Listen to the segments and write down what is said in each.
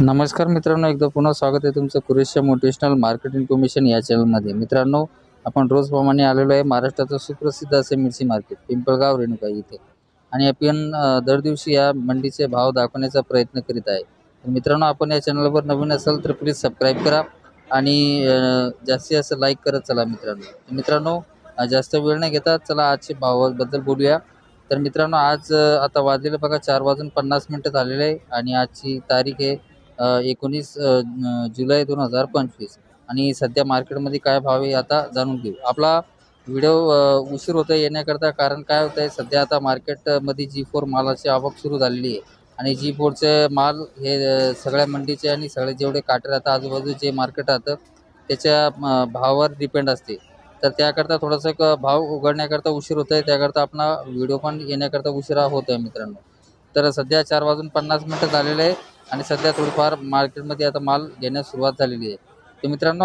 नमस्कार मित्रांनो एकदा पुन्हा स्वागत आहे तुमचं कुरेशच्या मोटिवेशनल मार्केट कमिशन या चॅनलमध्ये. मित्रांनो आपण रोजप्रमाणे आलेलो आहे महाराष्ट्राचं सुप्रसिद्ध असे मिरची मार्केट पिंपळगाव रेणुका इथे. आणि आपण दर दिवशी या मंडीचे भाव दाखवण्याचा प्रयत्न करीत आहे. तर मित्रांनो आपण या चॅनलवर नवीन असाल तर प्लीज सबस्क्राईब करा आणि जास्ती जास्तीत जास्त लाईक करत चला मित्रांनो. मित्रांनो जास्त वेळ नाही घेता चला आजचे भावाबद्दल बोलूया. तर मित्रांनो आज आता वाजलेलं बघा चार वाजून पन्नास मिनटं झालेले आहे आणि आजची तारीख आहे एकोणीस जुलै दोन हजार पंचवीस. आणि सध्या मार्केटमध्ये काय भाव आहे आता जाणून घेऊ. आपला व्हिडिओ उशीर होतं येण्याकरता कारण काय होतं आहे सध्या आता मार्केटमध्ये जी फोर मालाची आवक सुरू झालेली आहे आणि जी फोरचे माल हे सगळ्या मंडीचे आणि सगळे जेवढे काटे राहतात आजूबाजूचे जे मार्केट राहतं त्याच्या भावावर डिपेंड असते. तर त्याकरता थोडंसं एक भाव उघडण्याकरता उशीर होत आहे त्याकरता आपला व्हिडिओ पण येण्याकरता उशिरा होत आहे मित्रांनो. तर सध्या चार वाजून पन्नास मिनटं झालेले आहे. आणि सध्या थोडीफार मार्केटमध्ये आता माल घेण्यास सुरुवात झालेली आहे. तर मित्रांनो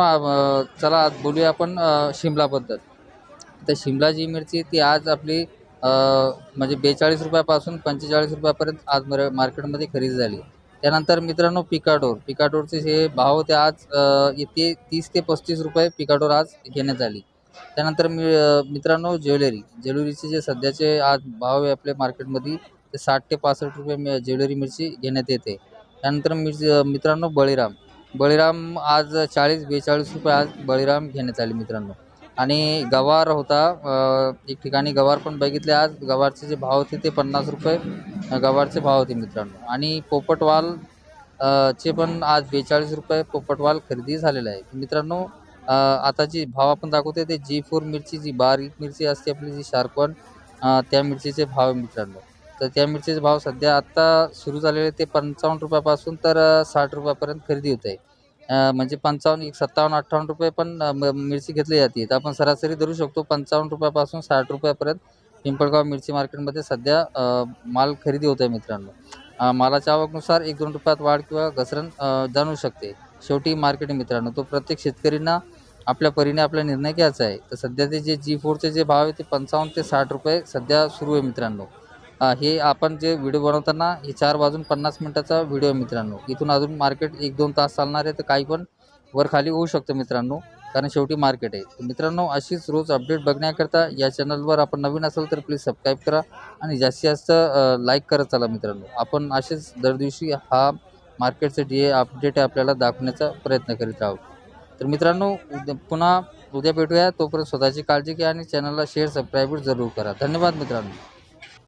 चला आज बोलूया आपण शिमलाबद्दल. तर शिमला जी मिरची ती आज आपली म्हणजे बेचाळीस रुपयापासून पंचेचाळीस रुपयापर्यंत आज मर मार्केटमध्ये खरेदी झाली. त्यानंतर मित्रांनो पिकाडोर. पिकाडोरचे जे भाव होते आज अ, ते तीस ते पस्तीस रुपये पिकाडोर आज घेण्यात आली. त्यानंतर मी मित्रांनो ज्वेलरी. ज्वेलरीचे जे सध्याचे आज भाव आहे आपल्या मार्केटमध्ये ते साठ ते पासष्ट रुपये ज्वेलरी मिरची घेण्यात येते. त्यानंतर मिरची मित्रांनो बळीराम. बळीराम आज चाळीस बेचाळीस रुपये आज बळीराम घेण्यात आले मित्रांनो. आणि गवार होता एक ठिकाणी गवार पण बघितले आज. गवारचे जे भाव होते ते पन्नास रुपये गवारचे भाव होते मित्रांनो. आणि पोपटवाल चे पण आज बेचाळीस रुपये पोपटवाल खरेदी झालेला आहे. मित्रांनो आता जी भाव आपण दाखवते ते जी फोर मिरची जी बारीक मिरची असते आपली जी शार्पन त्या मिरचीचे भाव आहे मित्रांनो. तर त्या मिरचीचे भाव सध्या आत्ता सुरू झालेले ते पंचावन्न रुपयापासून तर साठ रुपयापर्यंत खरेदी होत आहे. म्हणजे पंचावन्न एक सत्तावन्न अठ्ठावन्न रुपये पण म- मिरची घेतली जाते. तर आपण सरासरी धरू शकतो पंचावन्न रुपयापासून साठ रुपयापर्यंत पिंपळगाव मिरची मार्केटमध्ये सध्या माल खरेदी होत आहे मित्रांनो. मालाच्या आवकनुसार एक दोन रुपयात वाढ किंवा घसरण जाणू शकते. शेवटी मार्केट मित्रांनो. तो प्रत्येक शेतकरींना आपल्या परीने आपला निर्णय घ्यायचा आहे. तर सध्या ते जे जी फोरचे जे भाव आहे ते पंचावन्न ते साठ रुपये सध्या सुरू आहे मित्रांनो. हे आपण जे व्हिडिओ बनवताना हे चार वाजून पन्नास मिनटाचा व्हिडिओ आहे मित्रांनो. इथून अजून मार्केट एक दोन तास चालणार आहे तर काही पण वर खाली होऊ शकतं मित्रांनो कारण शेवटी मार्केट आहे. मित्रांनो अशीच रोज अपडेट बघण्याकरता या चॅनलवर आपण नवीन असाल तर प्लीज सबस्क्राईब करा आणि जास्तीत जास्त लाईक करत चला मित्रांनो. आपण असेच दर दिवशी हा मार्केटचं डी अपडेट आपल्याला दाखवण्याचा प्रयत्न करीत आहोत तर मित्रांनो उद्या पुन्हा उद्या भेटूया. तोपर्यंत स्वतःची काळजी घ्या आणि चॅनलला शेअर सबस्क्राईब जरूर करा. धन्यवाद मित्रांनो.